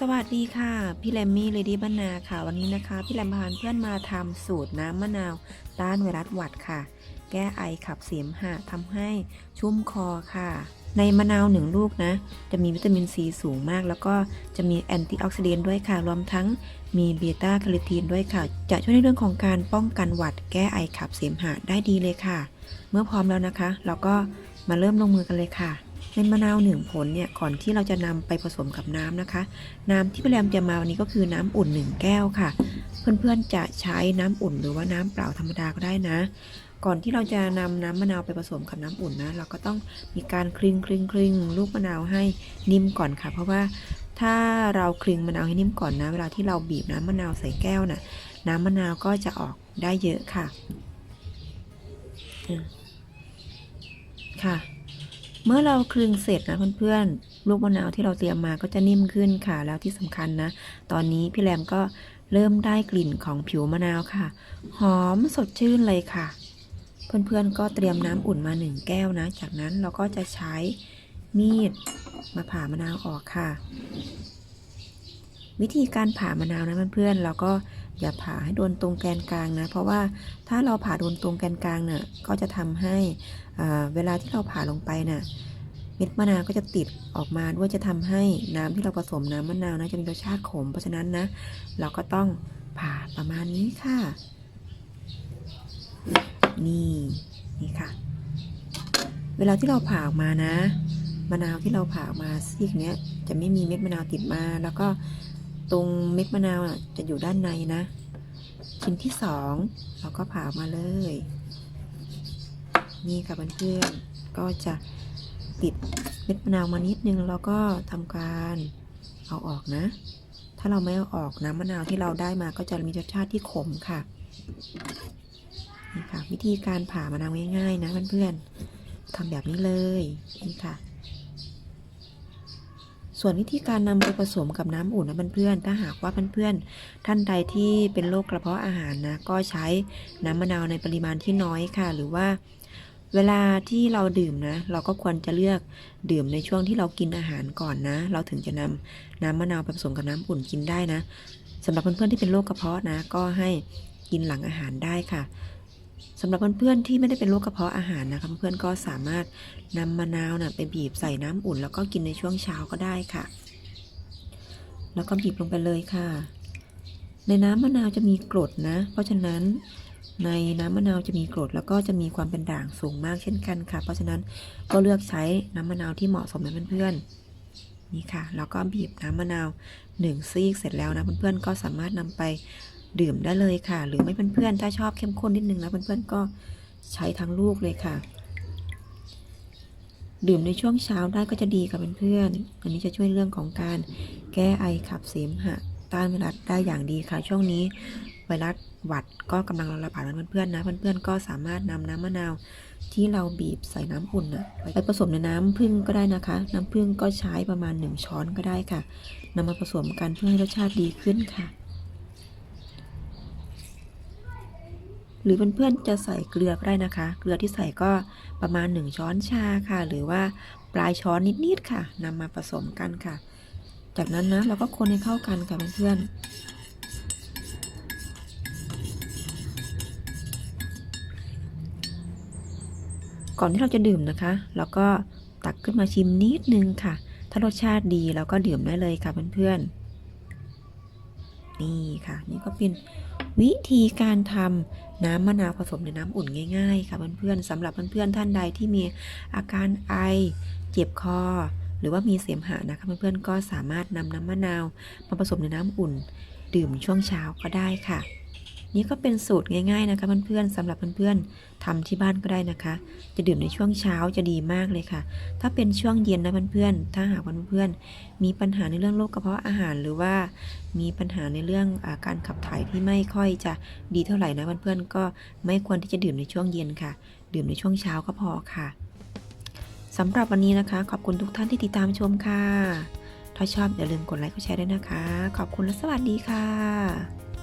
สวัสดีค่ะ พี่แรมมี่เลดี้บ้านนาค่ะ วันนี้นะคะ พี่แรมพาเพื่อนมาทำสูตรน้ำมะนาวต้านไวรัสหวัดค่ะ แก้ไอขับเสมหะทำให้ชุ่มคอค่ะ ในมะนาวหนึ่งลูกนะ จะมีวิตามินซีสูงมาก แล้วก็จะมีแอนตี้ออกซิเดนต์ด้วยค่ะ รวมทั้งมีเบต้าแคโรทีนด้วยค่ะ จะช่วยในเรื่องของการป้องกันหวัด แก้ไอขับเสมหะได้ดีเลยค่ะ เมื่อพร้อมแล้วนะคะ เราก็มาเริ่มลงมือกันเลยค่ะ ในมะนาวหนึ่งผลเนี่ยก่อนที่เราจะนำไปผสมกับน้ำนะคะ น้ำที่พี่แรมจะมาวันนี้ก็คือน้ำอุ่น 1 แก้วค่ะ เพื่อนๆจะใช้น้ำอุ่นหรือว่าน้ำเปล่าธรรมดาก็ได้นะ ก่อนที่เราจะนำน้ำมะนาวไปผสมกับน้ำอุ่นนะ เราก็ต้องมีการคลึงคลึงคลึงลูกมะนาวให้นิ่มก่อนค่ะ เพราะว่าถ้าเราคลึงมะนาวให้นิ่มก่อนนะ เวลาที่เราบีบน้ำมะนาวใส่แก้วน่ะน้ำมะนาวก็จะออกได้เยอะค่ะ ค่ะ เมื่อเราคลึงเสร็จนะเพื่อนๆ ลูกมะนาวที่เราเตรียมมาก็จะนิ่มขึ้นค่ะ แล้วที่สำคัญนะ ตอนนี้พี่แรมก็เริ่มได้กลิ่นของผิวมะนาวค่ะ หอมสดชื่นเลยค่ะ เพื่อนๆก็เตรียมน้ำอุ่นมาหนึ่งแก้วนะ จากนั้นเราก็จะใช้มีดมาผ่ามะนาวออกค่ะ วิธีการผ่ามะนาวนะเพื่อนๆเราก็อย่าผ่าให้โดนตรงแกนกลางนะ เพราะว่าถ้าเราผ่าโดนตรงแกนกลางเนี่ยก็จะทำให้เวลาที่เราผ่าลงไปน่ะเม็ดมะนาวก็จะติดออกมาด้วยจะทำให้น้ำที่เราผสมน้ำมะนาวนะจะมีรสชาติขม เพราะฉะนั้นนะ เราก็ต้องผ่าประมาณนี้ค่ะ นี่นี่ค่ะ เวลาที่เราผ่าออกมานะ มะนาวที่เราผ่าออกมาซีกเนี้ยจะไม่มีเม็ดมะนาวติดมาแล้วก็ ตรงเม็ดมะนาวจะอยู่ด้านในนะ ชิ้นที่สองเราก็ผ่าออกมาเลย นี่ค่ะเพื่อนๆก็จะติดเม็ดมะนาวมานิดนึงแล้วก็ทำการเอาออกนะ ถ้าเราไม่เอาออกน้ำมะนาวที่เราได้มาก็จะมีรสชาติที่ขมค่ะนี่ค่ะ วิธีการผ่ามะนาวง่ายๆนะเพื่อนๆทำแบบนี้เลยนี่ค่ะ ส่วนวิธีการนำไปผสมกับน้ำอุ่นนะเพื่อนๆ ถ้าหากว่าเพื่อนๆ ท่านใดที่เป็นโรคกระเพาะอาหารนะ ก็ใช้น้ำมะนาวในปริมาณที่น้อยค่ะ หรือว่าเวลาที่เราดื่มนะ เราก็ควรจะเลือกดื่มในช่วงที่เรากินอาหารก่อนนะ เราถึงจะนำน้ำมะนาวไปผสมกับน้ำอุ่นกินได้นะสำหรับเพื่อนๆที่เป็นโรคกระเพาะนะ ก็ให้กินหลังอาหารได้ค่ะ สำหรับเพื่อนๆที่ไม่ได้เป็นโรคกระเพาะอาหารนะคะเพื่อนๆก็สามารถนำมะนาวนะไปบีบใส่น้ำอุ่น แล้วก็กินในช่วงเช้าก็ได้ค่ะ แล้วก็บีบลงไปเลยค่ะ ในน้ำมะนาวจะมีกรดนะ เพราะฉะนั้นในน้ำมะนาวจะมีกรดแล้วก็จะมีความเป็นด่างสูงมากเช่นกันค่ะ เพราะฉะนั้นก็เลือกใช้น้ำมะนาวที่เหมาะสมนะเพื่อนๆนี่ค่ะแล้วก็บีบน้ำมะนาวหนึ่งซีกเสร็จแล้วนะเพื่อนๆก็สามารถนำไป ดื่มได้เลยค่ะ หรือไม่เพื่อนๆถ้าชอบเข้มข้นนิดนึงนะเพื่อนๆก็ใช้ทั้งลูกเลยค่ะ ดื่มในช่วงเช้าได้ก็จะดีค่ะเพื่อนๆอันนี้จะช่วยเรื่องของการแก้ไอขับเสมหะต้านไวรัสได้อย่างดีค่ะ ช่วงนี้ไวรัสหวัดก็กำลังระบาดเพื่อนๆนะเพื่อนๆก็สามารถนำน้ำมะนาวที่เราบีบใส่น้ำอุ่นนะไปผสมในน้ำผึ้งก็ได้นะคะ น้ำผึ้งก็ใช้ประมาณ 1 ช้อนก็ได้ค่ะนำมาผสมกันเพื่อให้รสชาติดีขึ้นค่ะ หรือเพื่อนๆจะใส่เกลือก็ได้นะคะ เกลือที่ใส่ก็ประมาณ 1 ช้อนชาค่ะ หรือว่าปลายช้อนนิดๆค่ะนำมาผสมกันค่ะ จากนั้นนะเราก็คนให้เข้ากันค่ะเพื่อนๆก่อนที่เราจะดื่มนะคะเราก็ตักขึ้นมาชิมนิดนึงค่ะ ถ้ารสชาติดีเราก็ดื่มได้เลยค่ะเพื่อนๆนี่ค่ะ นี่ก็เป็น วิธีการทำน้ำมะนาวผสมในน้ำอุ่นง่ายๆ ค่ะเพื่อนๆสำหรับเพื่อนๆท่านใดที่มีอาการไอเจ็บคอ หรือว่ามีเสมหะนะคะเพื่อนๆก็สามารถนำน้ำมะนาว มาผสมในน้ำอุ่น ดื่มช่วงเช้าก็ได้ค่ะ นี่ก็เป็นสูตรง่าย ๆนะคะเพื่อนๆสำหรับเพื่อนๆทำที่บ้านก็ได้นะคะ จะดื่มในช่วงเช้าจะดีมากเลยค่ะ ถ้าเป็นช่วงเย็นนะเพื่อนๆถ้าหากเพื่อนๆมีปัญหาในเรื่องโรคกระเพาะอาหารหรือว่ามีปัญหาในเรื่องอาการขับถ่ายที่ไม่ค่อยจะดีเท่าไหร่นะเพื่อนๆก็ไม่ควรที่จะดื่มในช่วงเย็นค่ะ ดื่มในช่วงเช้าก็พอค่ะสำหรับวันนี้นะคะ ขอบคุณทุกท่านที่ติดตามชมค่ะ ถ้าชอบอย่าลืมกดไลค์กดแชร์ด้วยนะคะ ขอบคุณและสวัสดีค่ะ